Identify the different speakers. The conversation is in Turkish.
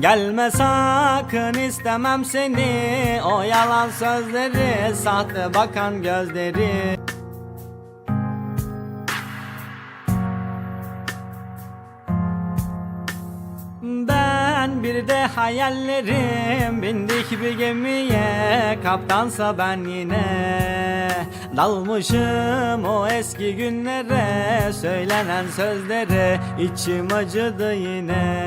Speaker 1: Gelme sakın istemem seni. O yalan sözleri Sahte bakan gözleri. Ben bir de hayallerim bindik bir gemiye. Kaptansa ben yine. Dalmışım o eski günlere Söylenen sözlere. İçim acıdı yine